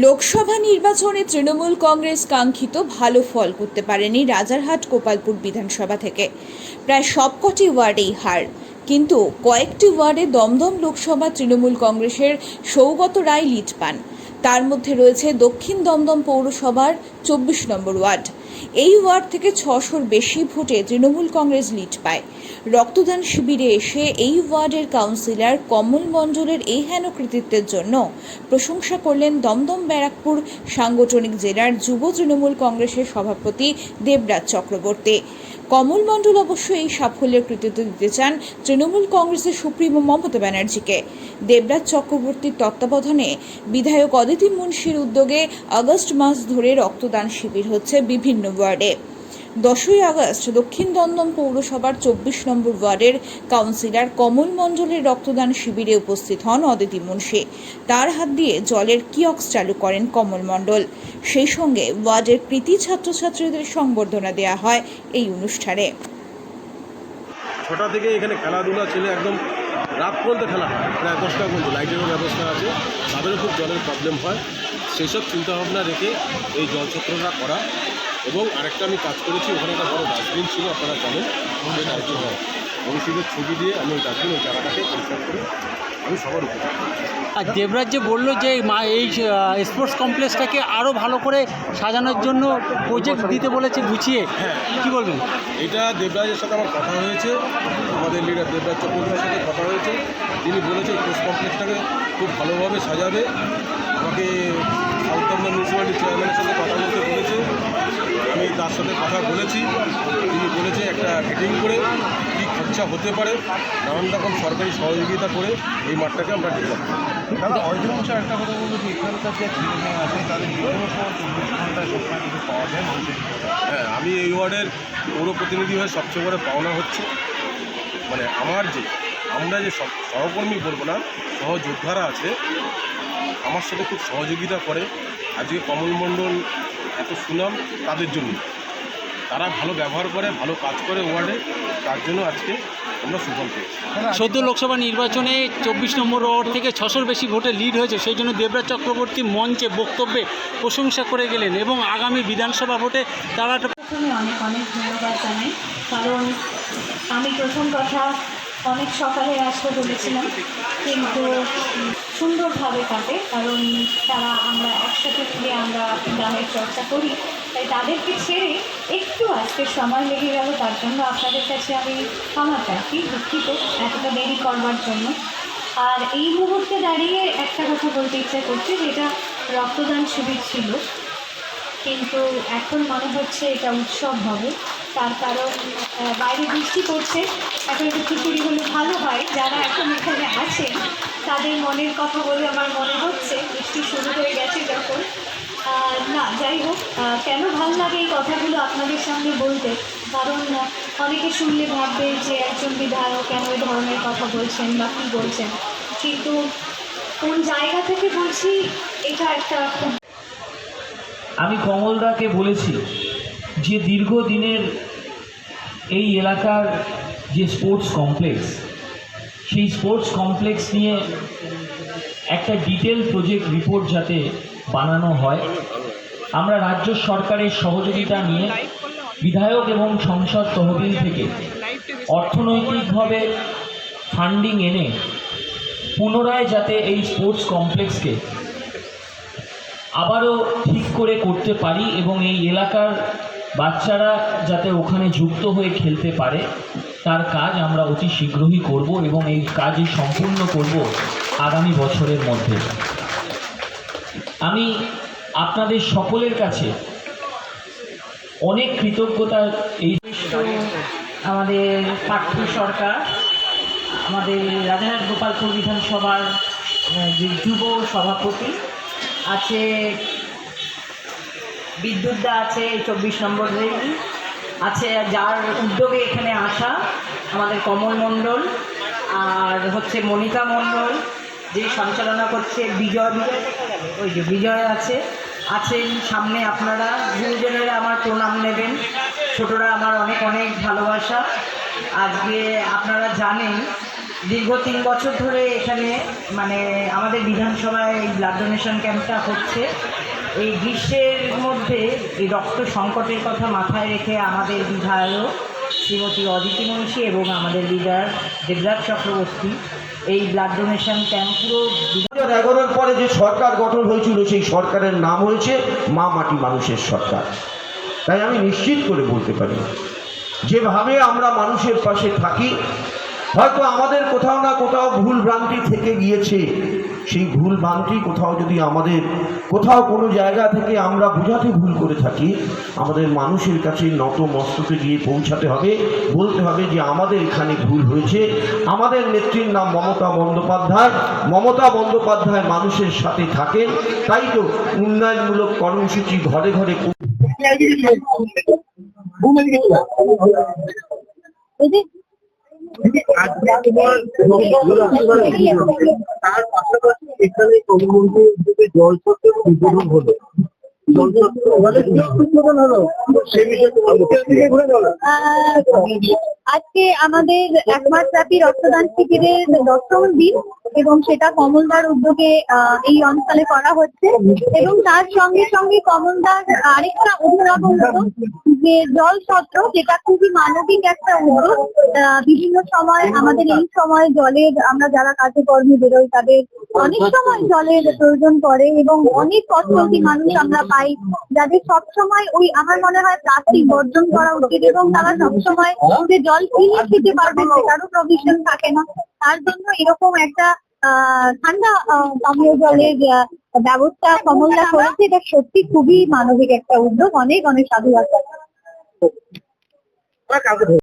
লোকসভা নির্বাচনে তৃণমূল কংগ্রেস কাঙ্ক্ষিত ভালো ফল করতে পারেনি রাজারহাট গোপালপুর বিধানসভা থেকে। প্রায় সবকটি ওয়ার্ডেই হার। কিন্তু কয়েকটি ওয়ার্ডে দমদম লোকসভা তৃণমূল কংগ্রেসের সৌগত রায় লিড পান। তার মধ্যে রয়েছে দক্ষিণ দমদম পৌরসভার চব্বিশ নম্বর ওয়ার্ড। এই ওয়ার্ড থেকে ছশোর বেশি ভোটে তৃণমূল কংগ্রেস লিড পায়। রক্তদান শিবিরে এসে এই ওয়ার্ডের কাউন্সিলর কমল মণ্ডলের এই হেন কৃতিত্বের জন্য প্রশংসা করলেন দমদম ব্যারাকপুর সাংগঠনিক জেলার যুব তৃণমূল কংগ্রেসের সভাপতি দেবরাজ চক্রবর্তী। কমল মণ্ডল অবশ্য এই সাফল্যের কৃতিত্ব দিতে চান তৃণমূল কংগ্রেসের সুপ্রিমো মমতা ব্যানার্জিকে। দেবরাজ চক্রবর্তীর তত্ত্বাবধানে বিধায়ক অদিতি মুন্সির উদ্যোগে আগস্ট মাস ধরে রক্তদান শিবির হচ্ছে বিভিন্ন ওয়ার্ডে। দশই আগস্ট দক্ষিণ দমদম পৌরসভার চব্বিশ নম্বর ওয়ার্ডের কাউন্সিলর কমল মণ্ডলের রক্তদান শিবিরে উপস্থিত হন অদিতি মুন্সি। তার হাত দিয়ে জলের কিয়ক্স চালু করেন কমল মণ্ডল। সেই সঙ্গে ওয়ার্ডের কৃতি ছাত্রছাত্রীদের সংবর্ধনা দেওয়া হয় এই অনুষ্ঠানে। ছটা থেকে এখানে খেলাধুলা ছেলে একদম রাত পর্যন্ত খেলা হয়। প্রায় দশটা পর্যন্ত লাইটেরও ব্যবস্থা আছে। তাদেরও খুব জলের প্রবলেম হয়। সেসব চিন্তাভাবনা রেখে এই জলছত্রটা করা এবং আরেকটা আমি কাজ করেছি ওখানে একটা বড় ডাস্টবিন ছিল আপনারা জানেন। সেই ডাস্টবিন হয় মনীষীদের ছবি দিয়ে আমি ওই ডাস্টবিন ওই জায়গাটাকে পরিষ্কার করে আমি সবার উপরে আর দেবরাজ যে বলল যে মা এই স্পোর্টস কমপ্লেক্সটাকে আরও ভালো করে সাজানোর জন্য প্রজেক্ট দিতে বলেছে গুছিয়ে হ্যাঁ। কী বলবেন? এটা দেবরাজের সাথে আমার কথা হয়েছে আমাদের লিডার দেবরাজ চক্রবর্তীর সাথে কথা হয়েছে। তিনি বলেছে স্পোর্টস কমপ্লেক্সটাকে খুব ভালোভাবে সাজাবে। আমাকে সাউথ দমদম মিউনিসিপ্যালিটি চেয়ারম্যানের সাথে কথা বলতে বলেছে। আমি তার সাথে কথা বলেছি। তিনি বলেছে একটা মিটিং করে কী খরচা হতে পারে নানান রকম সরকারি সহযোগিতা করে এই মাঠটাকে আমরা ডেভেলপ করব দাদা অর্জুন মশাই একটা কথা বলব যে এখানকার যে ছেলে আছে তাদের বিয়ের পর চব্বিশ ঘন্টায় সবসময় কিছু পাওয়া যায় হ্যাঁ আমি এই ওয়ার্ডের পৌর প্রতিনিধি হয়ে সবচেয়ে বড় পাওনা হচ্ছে। মানে আমার যে আমরা যে সহকর্মী বলব না সহযোদ্ধারা আছে আমার সাথে খুব সহযোগিতা করে। আজকে কমল মণ্ডল এত সুনাম তাদের জন্য। তারা ভালো ব্যবহার করে ভালো কাজ করে ওয়ার্ডে। তার জন্য আজকে আমরা সুফল পেয়েছি। সদ্য লোকসভা নির্বাচনে চব্বিশ নম্বর ওয়ার্ড থেকে ছশোর বেশি ভোটে লিড হয়েছে। সেই জন্য দেবরাজ চক্রবর্তী মঞ্চে বক্তব্যে প্রশংসা করে গেলেন এবং আগামী বিধানসভা ভোটে তারা অনেক অনেক ধন্যবাদ জানাই। কারণ আমি প্রথম কথা অনেক সকালে আসতে বলেছিলাম, কিন্তু সুন্দরভাবে কাটে, কারণ তারা আমরা একসাথে মিলে আমরা গানের চর্চা করি, তাই তাদেরকে ছেড়ে একটু আজকে সময় লেগে গেল, তার জন্য আপনাদের কাছে আমি ক্ষমা চাচ্ছি দুঃখিত, এতটা দেরি করবার জন্য। আর এই মুহূর্তে দাঁড়িয়ে একটা কথা বলতে ইচ্ছা করছি, যেটা রক্তদান শিবির ছিল, কিন্তু এখন মনে হচ্ছে এটা উৎসব হবে। তার কারণ বাইরে বৃষ্টি পড়ছে। এখন একটু খিচুড়ি হলে ভালো হয়। যারা এখন এখানে আছেন, তাদের মনের কথা বলে আমার মনে হচ্ছে বৃষ্টি শুরু হয়ে গেছে যখন। না, যাই হোক কেন ভালো লাগে এই কথাগুলো আপনাদের সামনে বলতে? কারণ অনেকে শুনলে ভাববে যে একজন বিধায়ক কেন এই ধরনের কথা বলছেন বা কী বলছেন। কিন্তু কোন জায়গা থেকে বলছি, এটা একটা আমি কমলদাকে বলেছি যে দীর্ঘদিনের এই এলাকার যে স্পোর্টস কমপ্লেক্স সেই স্পোর্টস কমপ্লেক্স নিয়ে একটা ডিটেল প্রজেক্ট রিপোর্ট যাতে বানানো হয়, আমরা রাজ্য সরকারের সহযোগিতা নিয়ে বিধায়ক এবং সংসদ তহবিল থেকে অর্থনৈতিকভাবে ফান্ডিং এনে পুনরায় যাতে এই স্পোর্টস কমপ্লেক্সকে আবারও ঠিক করে করতে পারি এবং এই এলাকার বাচ্চারা যাতে ওখানে যুক্ত হয়ে খেলতে পারে, তার কাজ আমরা অতি শীঘ্রই করব এবং এই কাজই সম্পূর্ণ করব আগামী বছরের মধ্যে। আমি আপনাদের সকলের কাছে অনেক কৃতজ্ঞতা এই আমাদের পার্থ সরকার, আমাদের রাজারহাট গোপালপুর বিধানসভার যে যুব সভাপতি, আছে বিদ্যুৎদা আছে এই চব্বিশ নম্বর রেল আছে যার উদ্যোগে এখানে আসা আমাদের কমল মণ্ডল আর হচ্ছে মনিকা মণ্ডল, যে সঞ্চালনা করছে বিজয় বিজয়, ওই যে বিজয় আছে, আছেন সামনে আপনারা গুরুজনেরা আমার প্রণাম নেবেন। ছোটরা আমার অনেক অনেক ভালোবাসা। আজকে আপনারা জানেন, দীর্ঘ তিন বছর ধরে এখানে মানে আমাদের বিধানসভায় এই ব্লাড ডোনেশন ক্যাম্পটা হচ্ছে। এই গ্রীষ্মের মধ্যে এই রক্ত সংকটের কথা মাথায় রেখে আমাদের বিধায়ক শ্রীমতী অদিতি মুন্সি এবং আমাদের লিডার দেবরাজ চক্রবর্তী এই ব্লাড ডোনেশন ক্যাম্প পুরো হাজার এগারোর পরে যে সরকার গঠন হয়েছিল, সেই সরকারের নাম হয়েছে মা মাটি মানুষের সরকার। তাই আমি নিশ্চিত করে বলতে পারি, যেভাবে আমরা মানুষের পাশে থাকি, হয়তো আমাদের কোথাও না কোথাও ভুল ভ্রান্তি থেকে গিয়েছে। সেই ভুল ভ্রান্তি কোথাও যদি আমাদের কোথাও কোনো জায়গা থেকে আমরা বোঝাতে ভুল করে থাকি আমাদের মানুষের কাছে নত মস্তকে গিয়ে পৌঁছাতে হবে বলতে হবে যে আমাদের এখানে ভুল হয়েছে আমাদের নেত্রীর নাম মমতা বন্দ্যোপাধ্যায় মমতা বন্দ্যোপাধ্যায় মানুষের সাথে থাকেন তাই তো উন্নয়নমূলক কর্মসূচি ঘরে ঘরে পাশাপাশি এখানে হলো আজকে আমাদের এক মাস ব্যাপী রক্তদান শিবিরের দশম দিন। এবং সেটা কমলদার উদ্যোগে এই অঞ্চলে করা হচ্ছে। এবং তার সঙ্গে সঙ্গে কমলদার আরেকটা অভিনব উদ্যোগ যে জল সত্র, যেটা খুবই মানবিক একটা উদ্যোগ। বিভিন্ন সময় আমাদের এই সময় জলের, আমরা যারা কাজে কর্মে বেরোই, তাদের অনেক সময় জলের প্রয়োজন পড়ে এবং অনেক পথচলতি মানুষ আমরা পাই যাদের সবসময় ওই, আমার মনে হয়, প্লাস্টিক বর্জন করা উচিত এবং তারা সবসময় যে জল কিনে খেতে পারবে, সেটারও প্রভিশন থাকে না। তার জন্য এরকম একটা ঠান্ডা পানীয় জলের ব্যবস্থা কমলদা করেছে। এটা সত্যি খুবই মানবিক একটা উদ্যোগ। অনেক অনেক সাধুবাদ।